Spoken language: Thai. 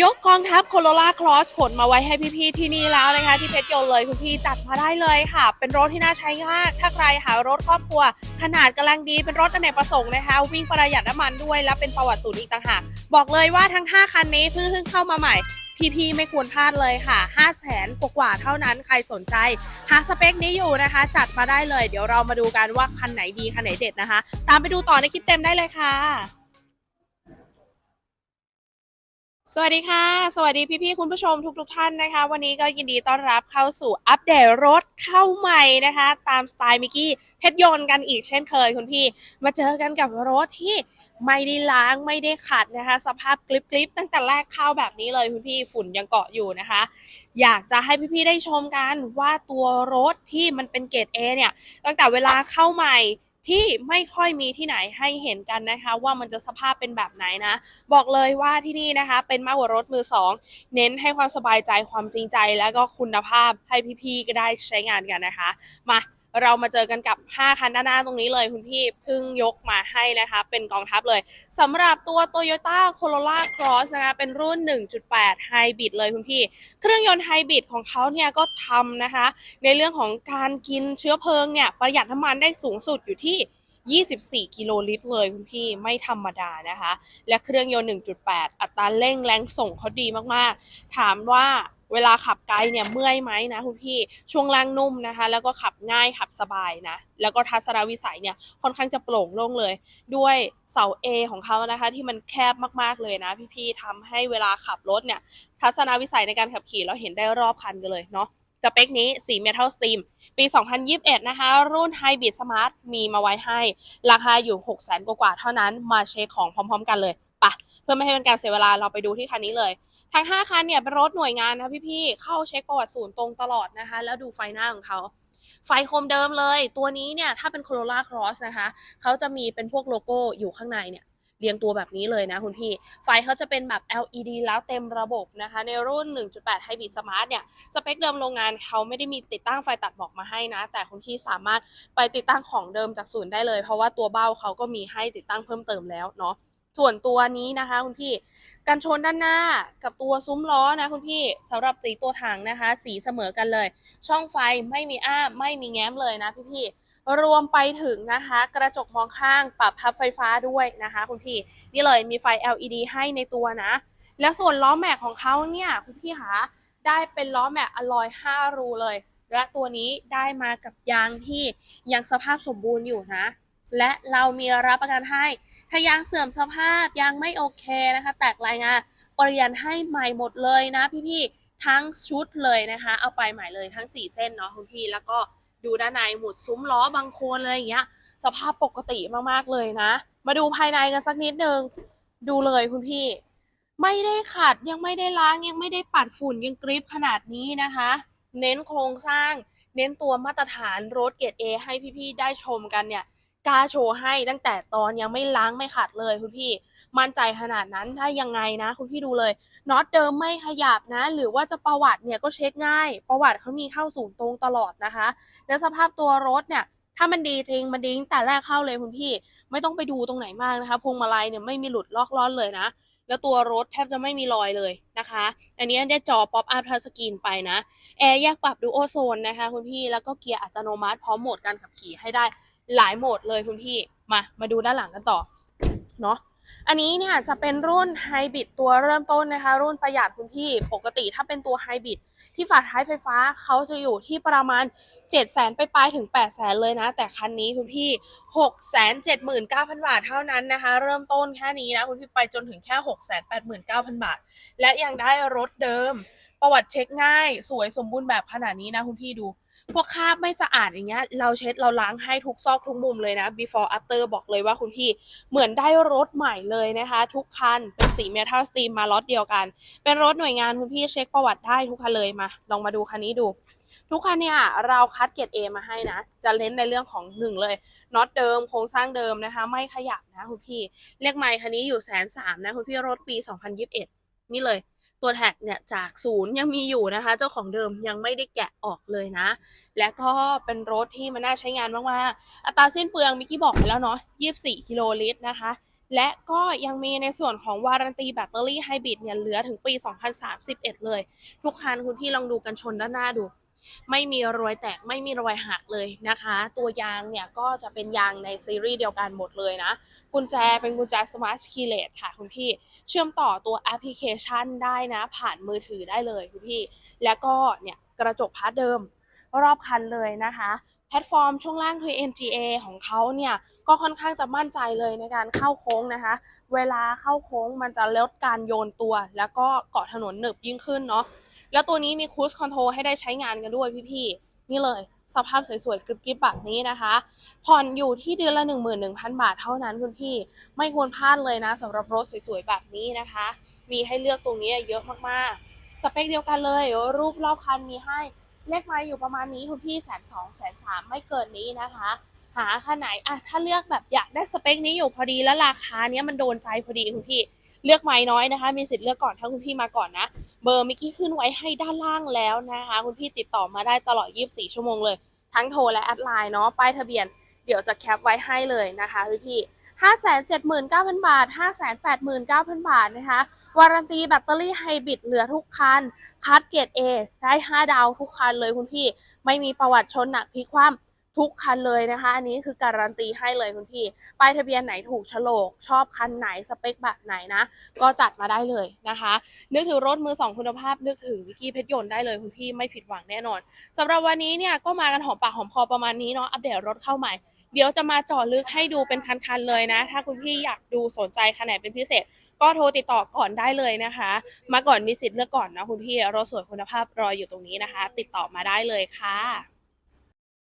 ยกกองทัพโคโรล่าคลอสขนมาไว้ให้พี่ๆที่นี่แล้วนะคะ ที่เพชรยนเลยคุณพี่จัดมาได้เลยค่ะ เป็นรถที่น่าใช้มาก ถ้าใครหารถครอบครัว ขนาดกำลังดีเป็นรถอเนกประสงค์นะคะ วิ่งประหยัดน้ำมันด้วย และเป็นประวัติศูนย์อีกต่างหากบอกเลยว่าทั้ง 5 คันนี้เพิ่งเพิ่งเข้ามาใหม่พี่ๆไม่ควรพลาดเลยค่ะ 5 0 0แสนกว่าเท่านั้นใครสนใจ หาสเปคนี้อยู่นะคะ จัดมาได้เลย เดี๋ยวเรามาดูกันว่าคันไหนดีคันไหนเด็ดนะคะ ตามไปดูต่อในคลิปเต็มได้เลยค่ะ สวัสดีค่ะ สวัสดีพี่ๆคุณผู้ชมทุกๆท่านนะคะ วันนี้ก็ยินดีต้อนรับเข้าสู่อัปเดตรถเข้าใหม่นะคะ ตามสไตล์มิกกี้เพชรยนต์กันอีกเช่นเคยคุณพี่ มาเจอกันกับรถที่ไม่ได้ล้างไม่ได้ขัดนะคะ สภาพกลิบๆตั้งแต่แรกเข้าแบบนี้เลยคุณพี่ฝุ่นยังเกาะอยู่นะคะ อยากจะให้พี่ๆได้ชมกันว่าตัวรถที่มันเป็นเกรด A เนี่ยตั้งแต่เวลาเข้าใหม่ ที่ไม่ค่อยมีที่ไหนให้เห็นกันนะคะ ว่ามันจะสภาพเป็นแบบไหนนะ บอกเลยว่าที่นี่นะคะ เป็นมากกว่ารถมือสองเน้นให้ความสบายใจความจริงใจ แล้วก็คุณภาพให้พี่ๆก็ได้ใช้งานกันนะคะ มา เรามาเจอกันกับ 5 คันด้านหน้าตรงนี้เลยคุณพี่เพิ่งยกมาให้นะคะ เป็นกองทัพเลยสำหรับตัว Toyota Corolla Cross นะคะเป็นรุ่น 1.8 Hybrid เลยคุณพี่ เครื่องยนต์ไฮบริดของเขาเนี่ยก็ทำนะคะ ในเรื่องของการกินเชื้อเพลิงเนี่ยประหยัดน้ำมันได้สูงสุดอยู่ที่24 กิโลลิตรเลยคุณพี่ไม่ธรรมดานะคะ และเครื่องยนต์ 1.8 อัตราเร่งแรงส่งเขาดีมากๆ ถามว่า เวลาขับไกลเนี่ยเมื่อยไหมนะคุณพี่ช่วงล่างนุ่มนะคะ แล้วก็ขับง่ายขับสบายนะแล้วก็ทัศนวิสัยเนี่ยค่อนข้างจะโปร่งโล่งเลย ด้วยเสา A ของเขานะคะ ที่มันแคบมากๆเลยนะ พี่ๆทำให้เวลาขับรถเนี่ยทัศนวิสัยในการขับขี่เราเห็นได้รอบคันกันเลยเนาะสเปคนี้สี Metal Steam ปี 2021 นะคะ รุ่น Hybrid Smart มีมาไว้ให้ ราคาอยู่ 6 0 0 0 0กว่าๆเท่านั้นมาเช็คของพร้อม ๆ กันเลยปะเพื่อไม่ให้เป็นการเสียเวลาเราไปดูที่คันนี้เลย ทั้ง5คันเนี่ยเป็นรถหน่วยงานนะพี่ๆเข้าเช็คประวัติศูนย์ตรงตลอดนะคะ แล้วดูไฟหน้าของเขาไฟโคมเดิมเลย ตัวนี้เนี่ยถ้าเป็น Corolla Cross นะคะเขาจะมีเป็นพวกโลโก้อยู่ข้างในเนี่ยเรียงตัวแบบนี้เลยนะคุณพี่ ไฟเขาจะเป็นแบบ LED แล้วเต็มระบบนะคะ ในรุ่น 1.8 Hybrid Smart เนี่ย สเปคเดิมโรงงานเขาไม่ได้มีติดตั้งไฟตัดหมอกมาให้นะ แต่คุณพี่สามารถไปติดตั้งของเดิมจากศูนย์ได้เลย เพราะว่าตัวเบ้าเขาก็มีให้ติดตั้งเพิ่มเติมแล้วเนาะ ส่วนตัวนี้นะคะ คุณพี่กันชนด้านหน้ากับตัวซุ้มล้อนะคุณพี่สำหรับสีตัวถังนะคะ สีเสมอกันเลย ช่องไฟไม่มีอ้าไม่มีแง้มเลยนะพี่ๆรวมไปถึงนะคะ กระจกมองข้างปรับพับไฟฟ้าด้วยนะคะ คุณพี่นี่เลยมีไฟ LED ให้ในตัวนะ แล้วส่วนล้อแม็กของเขาเนี่ยคุณพี่คะได้เป็นล้อแม็กอลอย 5 รูเลย และตัวนี้ได้มากับยางที่ยังสภาพสมบูรณ์อยู่นะ และเรามีรับประกันให้ ถ้ายางเสื่อมสภาพยางไม่โอเคนะคะ แตกรายงานเปลี่ยนให้ใหม่หมดเลยนะพี่ๆทั้งชุดเลยนะคะ เอาไปใหม่เลยทั้ง 4 เส้นเนาะคุณพี่แล้วก็ดูด้านในหมุดซุ้มล้อบางโคนอะไรอย่างเงี้ย สภาพปกติมากๆเลยนะ มาดูภายในกันสักนิดนึงดูเลยคุณพี่ ไม่ได้ขัดยังไม่ได้ล้างยังไม่ได้ปัดฝุ่นยังกริปขนาดนี้นะคะ เน้นโครงสร้าง เน้นตัวมาตรฐานรถเกรด A ให้พี่ๆได้ชมกันเนี่ย กล้าโชว์ให้ตั้งแต่ตอนยังไม่ล้างไม่ขัดเลยคุณพี่ มั่นใจขนาดนั้นถ้ายังไงนะ คุณพี่ดูเลยน็อตเดิมไม่ขยับนะ หรือว่าจะประวัติเนี่ยก็เช็คง่าย ประวัติเขามีเข้าศูนย์ตรงตลอดนะคะ และสภาพตัวรถเนี่ยถ้ามันดีจริงมันดีตั้งแต่แรกเข้าเลยคุณพี่ ไม่ต้องไปดูตรงไหนมากนะคะพวงมาลัยเนี่ยไม่มีหลุดลอกล่อนเลยนะแล้วตัวรถแทบจะไม่มีรอยเลยนะคะ อันนี้ได้จอป๊อปอัพทัชสกรีนไปนะ แอร์แยกปรับดูโอโซนนะคะคุณพี่ แล้วก็เกียร์อัตโนมัติพร้อมโหมดการขับขี่ให้ได้ หลายโหมดเลยคุณพี่มามาดูด้านหลังกันต่อเนาะอันนี้เนี่ยจะเป็นรุ่นไฮบริดตัวเริ่มต้นนะคะ รุ่นประหยัดคุณพี่ปกติถ้าเป็นตัวไฮบริดที่ฝาท้ายไฟฟ้าเขาจะอยู่ที่ประมาณ 7 0 0 0 0ไปปลายถึง 8 0 0 0 0เลยนะ แต่คันนี้คุณพี่ 6 7 9 0 0 0 บาทเท่านั้นนะคะ เริ่มต้นแค่นี้นะ คุณพี่ไปจนถึงแค่ 6 8 9 0 0 0 บาท และยังได้รถเดิม ประวัติเช็คง่าย สวยสมบูรณ์แบบขนาดนี้นะคุณพี่ดู พวกคราบไม่สะอาดอย่างเงี้ย เราเช็ดเราล้างให้ทุกซอกทุกมุมเลยนะ before after บอกเลยว่าคุณพี่เหมือนได้รถใหม่เลยนะคะ ทุกคันเป็นสี metal steam มาล็อตเดียวกัน เป็นรถหน่วยงานคุณพี่เช็คประวัติได้ทุกคันเลยมา ลองมาดูคันนี้ดู ทุกคันเนี่ยเราคัดเกรด A มาให้นะ จะเน้นในเรื่องของหนึ่งเลยน็อตเดิมโครงสร้างเดิมนะคะ ไม่ขยับนะคุณพี่เลขไมค์คันนี้อยู่แสนสามนะคุณพี่รถปี 2021 นี่เลย ตัวแท็กเนี่ยจากศูนย์ยังมีอยู่นะคะ เจ้าของเดิมยังไม่ได้แกะออกเลยนะ และก็เป็นรถที่มันน่าใช้งานมากๆ อัตราสิ้นเปลืองมิกี้บอกไปแล้วเนาะ 24 กิโลลิตรนะคะ และก็ยังมีในส่วนของวารันตีแบตเตอรี่ไฮบริดเนี่ยเหลือถึงปี 2031 เลย ทุกคันคุณพี่ลองดูกันชนด้านหน้าดู ไม่มีรอยแตกไม่มีรอยหักเลยนะคะ ตัวยางเนี่ยก็จะเป็นยางในซีรีส์เดียวกันหมดเลยนะ กุญแจเป็นกุญแจ Smart Keyless ค่ะคุณพี่ เชื่อมต่อตัวแอปพลิเคชันได้นะ ผ่านมือถือได้เลยคุณพี่ แล้วก็เนี่ยกระจกพาร์ทเดิมรอบคันเลยนะคะแพลตฟอร์มช่วงล่างคือ NGA ของเขาเนี่ยก็ค่อนข้างจะมั่นใจเลยในการเข้าโค้งนะคะ เวลาเข้าโค้งมันจะลดการโยนตัว แล้วก็เกาะถนนหนึบยิ่งขึ้นเนาะ แล้วตัวนี้มีคู i คอนโทรลให้ได้ใช้งานกันด้วยพี่ๆ นี่เลย สภาพสวยๆกริบๆแบบนี้นะคะ ผ่อนอยู่ที่เดือนละ 11,000 บาทเท่านั้นคุณพี่ ไม่ควรพลาดเลยนะสำหรับรถสวยๆ แบบนี้นะคะ มีให้เลือกตรงนี้เยอะมากๆ สเปคเดียวกันเลย รูปรอบคันมีให้เลขไม้อยู่ประมาณนี้คุณพี่แสนสองแสนสามไม่เกินนี้นะคะ หาคันไหนอะถ้าเลือกแบบอยากได้สเปคนี้อยู่พอดีแล้วราคาเนี้ยมันโดนใจพอดีคุณพี่ เลือกไม้น้อยนะคะ มีสิทธิ์เลือกก่อนถ้าคุณพี่มาก่อนนะ เบอร์มิกกี้ขึ้นไว้ให้ด้านล่างแล้วนะคะ คุณพี่ติดต่อมาได้ตลอด 24 ชั่วโมงเลย ทั้งโทรและแอดไลน์เนาะ ป้ายทะเบียน เดี๋ยวจะแคปไว้ให้เลยนะคะพี่พี่579,000 บาท 589,000 บาทนะคะ วารันตีแบตเตอรี่ไฮบริดเหลือทุกคัน คัดเกรด A ได้ 5 ดาวทุกคันเลยคุณพี่ ไม่มีประวัติชนหนักพลิกคว่ำ ทุกคันเลยนะคะ อันนี้คือการันตีให้เลยคุณพี่ป้ายทะเบียนไหนถูกโฉลก ชอบคันไหนสเปคแบบไหนนะ ก็จัดมาได้เลยนะคะ นึกถึงรถมือสองคุณภาพ นึกถึงวิกกี้เพชรยนต์ได้เลยคุณพี่ไม่ผิดหวังแน่นอนสำหรับวันนี้เนี่ยก็มากันหอมปากหอมคอประมาณนี้เนาะอัปเดตรถเข้าใหม่เดี๋ยวจะมาเจาะลึกให้ดูเป็นคันๆเลยนะ ถ้าคุณพี่อยากดูสนใจคันไหนเป็นพิเศษ ก็โทรติดต่อก่อนได้เลยนะคะ มาก่อนมีสิทธิ์เลือกก่อนนะคุณพี่รถสวยคุณภาพรออยู่ตรงนี้นะคะ ติดต่อมาได้เลยค่ะ